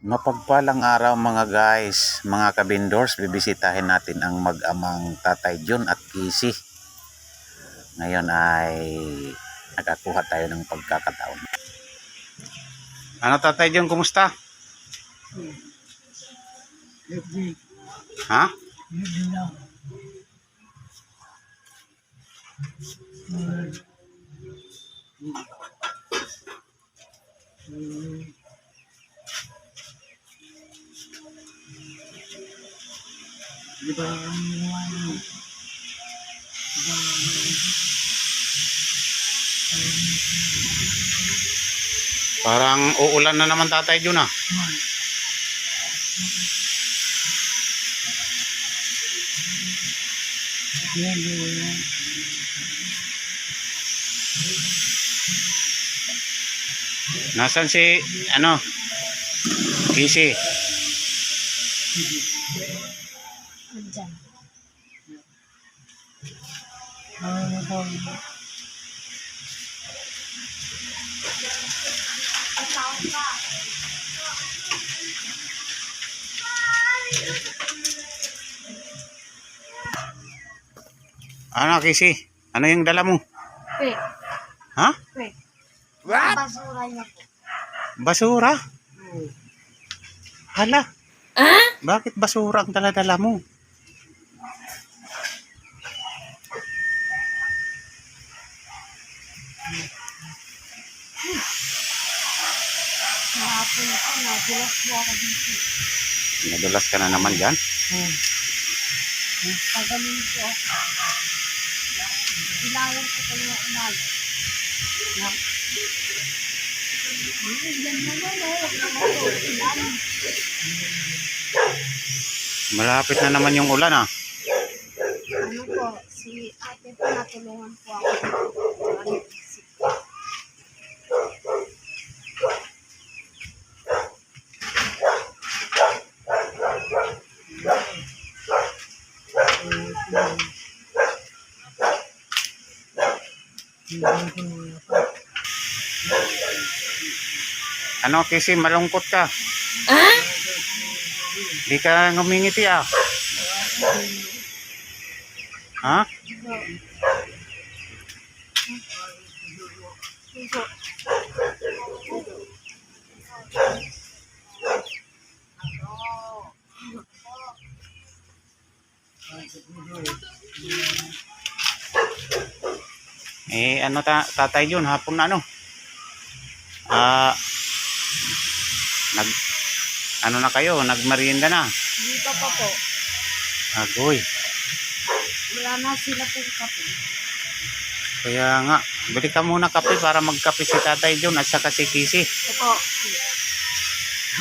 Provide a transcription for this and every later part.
Mapagpalang araw mga guys, mga kabindors, bibisitahin natin ang mag-amang Tatay John at Kisi. Ngayon ay nakakuha tayo ng pagkakataon. Ano Tatay John, kumusta? Ha? Di ba ano? Parang uulan na naman Tatay John ah. Nasaan si, ano, Kisi? Ano Kisi? Ano yung dala mo? Pe, Ha? pe. What? Basura niya po. Basura? Hala. Bakit basura ang dala-dala mo? Nadulas ka na naman dyan. Hmm. Pagaling po ako. Ilawan ko kayo ng. Yan. Ilawan. Malapit na naman yung ulan ah. Ano po, si ate po natulungan po ako. Ano, si- Ano Kisi, malungkot ka? Di ka ngumingiti ah. Ha? Ito. Eh ano ta tatay yun, hapon na ano? Ah nag ano na kayo, nagmerienda na. Dito pa po. Agoy. Wala na sila po kape. Kaya nga, bili ka muna kape para magkape si tatay John at saka si Kisi. Opo.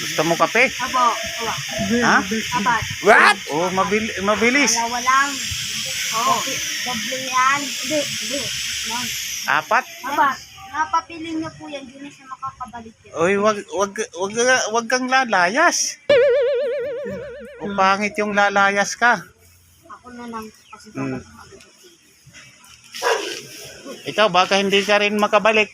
Gusto mo kape? Abo. Awa. Ha? Abat. What? Oh, mabil mabilis. Dalawa lang. Oo. Doble yan. Hindi. Hindi. Yan. Apat? Abat. Napapili niyo po yan. Hindi na siya makakabalik yan. Oy, wag wag wag wag kang lalayas. O pangit yung lalayas ka. Ako na lang. Kasi Hmm. Ikaw baka hindi ka rin makabalik.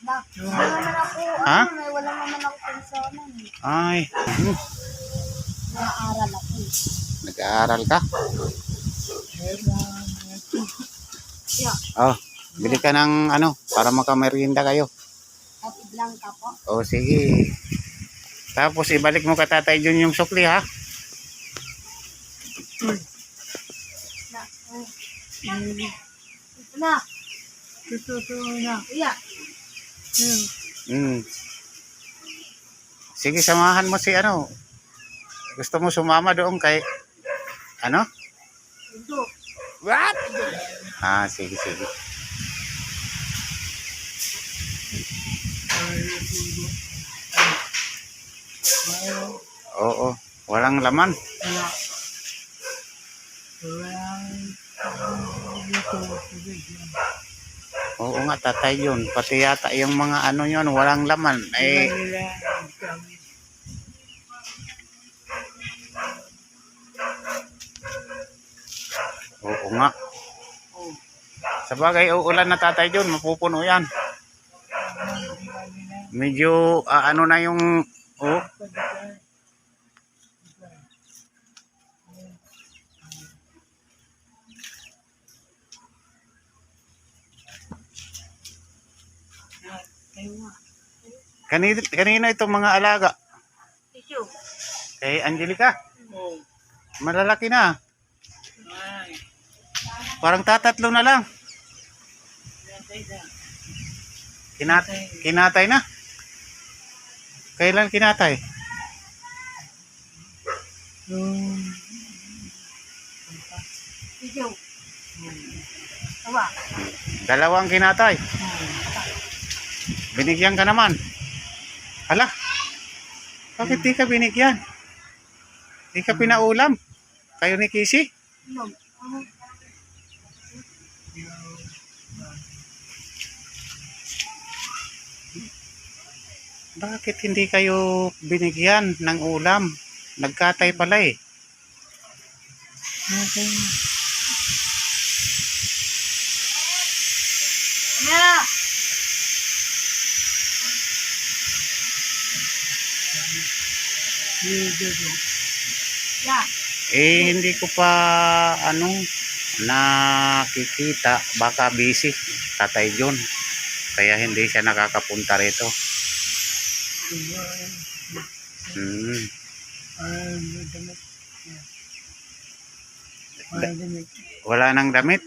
Ba, wala naman ako. Ha? Ano, may wala naman ako pensionan. Ay, hmm, Naaral ako. nag-aaral ka? Yeah. Oh, bili ka ng ano para makamerienda kayo. Kapit lang ka po. O sige. Tapos ibalik mo ka tatay Jun yung sukli ha. Na. oh. Ito na. Ito, ito na. Iya. Hmm. Sige, samahan mo si ano. Gusto mo sumama doon kay ano? Ito. What? Ah, sige, sige. Oo, walang laman. Wala. Oo nga, tatay yun. Pati yata yung mga ano yun, walang laman. Eh, oo nga. Sa bagay, uulan na tatay yun, mapupuno yan. Medyo, ah, ano na yung Oh, kanino, kanino itong mga alaga? Kay Angelica? Malalaki na. Parang tatatlo na lang. Kinat kinatay na. Kailan kinatay? Tissue. Tawa. Dalawang kinatay. Binigyan ka naman. Hala. Bakit di ka binigyan? Di ka pinaulam. Kayo ni Kisi? Inom. Bakit hindi kayo binigyan ng ulam? Nagkatay pala eh. Yeah. Yeah. Eh, hindi ko pa, ano, nakikita. Baka busy, Tatay John. Kaya hindi siya nakakapunta rito. Hmm. Wala nang damit?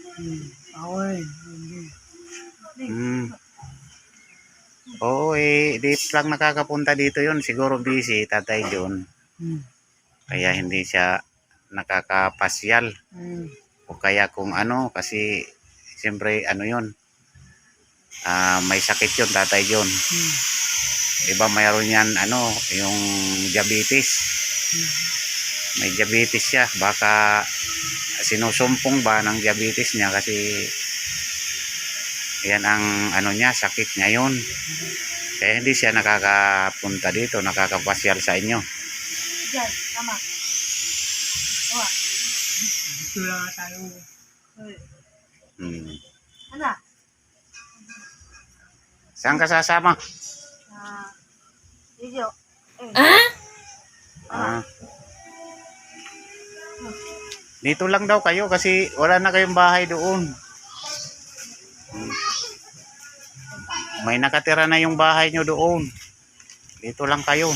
Hmm. Oo, eh, di lang nakakapunta dito yon Siguro busy, Tatay John. Kaya hindi siya nakakapasyal. O kaya kung ano, kasi siyempre ano yon ah may sakit yon Tatay John. Diba mayroon yan ano, yung diabetes. May diabetes siya. Baka sinusumpong ba ng diabetes niya kasi yan ang ano niya, sakit niya yun. Kaya hindi siya nakakapunta dito, nakakapasyal sa inyo. Diyan. Tama. Tawa. Eh, Hmm. Ano? Saan ka sasama? Ah. Tissue. Eh. Ah. Dito lang daw kayo kasi wala na kayong bahay doon. May nakatira na yung bahay nyo doon. Dito lang kayo.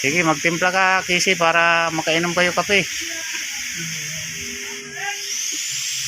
Sige, magtimpla ka, Kisi, para makainom kayo kape.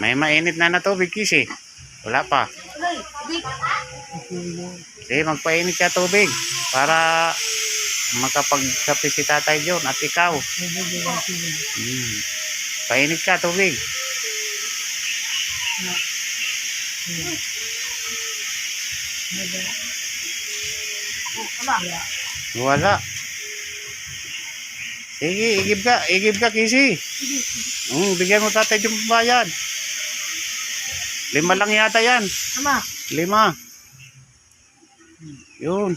may mainit na na tubig, Kisi. Wala pa. Sige, magpainit ka tubig para makapagkape si Tatay John at ikaw. Hmm. Painit ka tubig. Tama. Wala. Sige, igib ka. Igib ka, Kisi. Hmm, bigyan mo Tatay John bayad. Lima lang yata yan. Tama. Lima. Yun.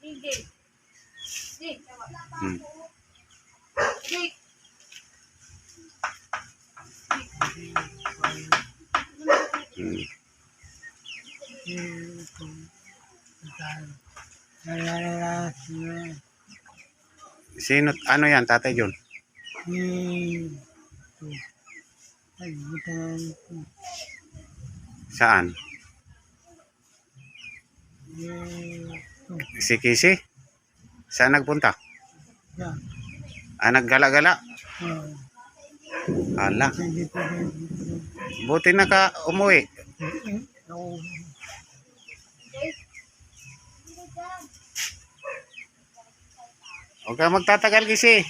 Sige. Hmm. Hmm. Sino, ano yan, Tatay John? Saan? Si Kisi? Saan nagpunta? Ah, naggala-gala? Ah, Ala, buti na ka umuwi. Huwag ka magtatagal Kisi.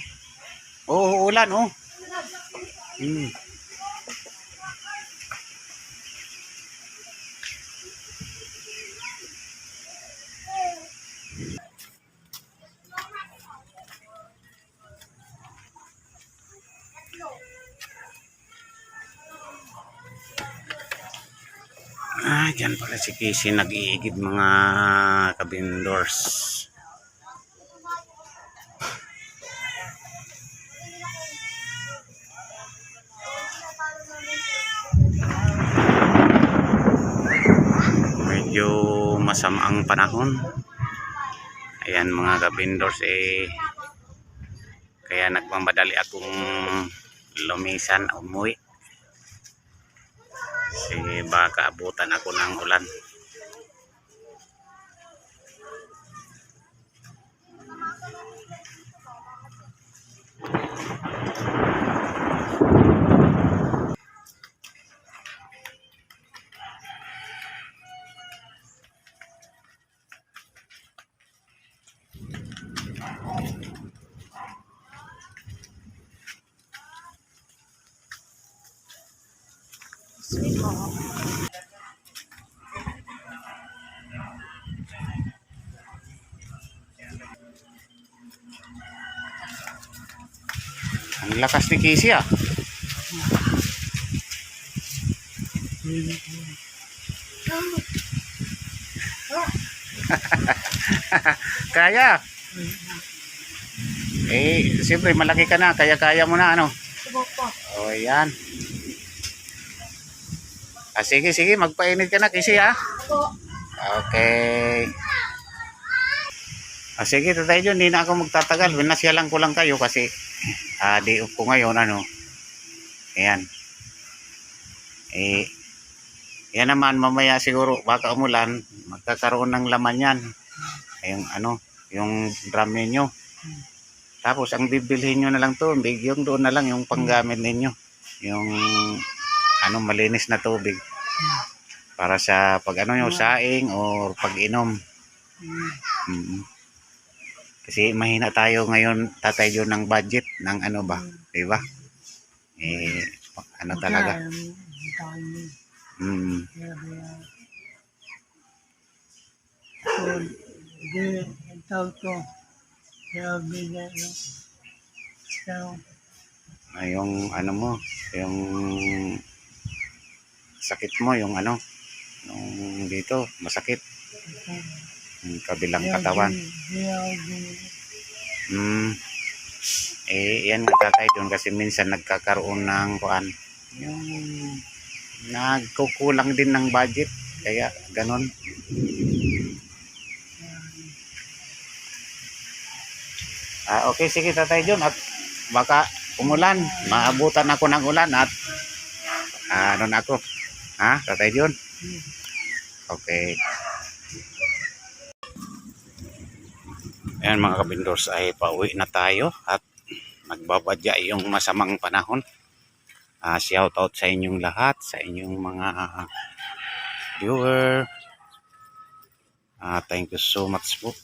Oo, ulan oh. Hmm. Ah, dyan pala si Casey nag-iigid mga kabindors. Medyo masama ang panahon. Ayan mga kabindors eh. Kaya nagmamadali akong lumisan umuwi. Kasi baka abutan ako ng ulan. Sweet po. Ang lakas ni Casey ah. Kaya. Eh, siyempre malaki ka na. Kaya-kaya mo na ano. O, yan. Ah, sige, sige. Magpainit ka na, Casey ha. Okay. Ah, sige, tatay John, hindi na ako magtatagal. Binasyalan ko lang kayo kasi ah, off ko ngayon, ano. Ayan. Eh, yan naman, mamaya siguro, baka umulan, magkakaroon ng laman yan. Yung ano, yung drum ninyo. Tapos, ang bibilhin nyo na lang to, big, yung doon na lang, yung panggamit ninyo. Yung, ano, malinis na tubig. Para sa pag ano yung saing or pag-inom. Mm. Kasi mahina tayo ngayon, tatay John, ng budget ng ano ba, di ba? Eh, ano talaga. Mm. So, ang tawag ko. Kaya, bila, no? So, yung ano mo, yung sakit mo, yung ano, yung dito, masakit. Yung kabilang katawan. Kaya, kaya, Mm. Eh, yan nga tatay doon kasi minsan nagkakaroon ng kuan. Yung nagkukulang din ng budget. Kaya ganon. Ah, okay, sige tatay John. At baka umulan. Maabutan ako ng ulan at ah, ano na ako. Ha, tatay John? Okay. Ayan mga kabindors ay pauwi na tayo at nagbabadya yung masamang panahon. Ah, shout out sa inyong lahat, sa inyong mga viewer. Ah, thank you so much po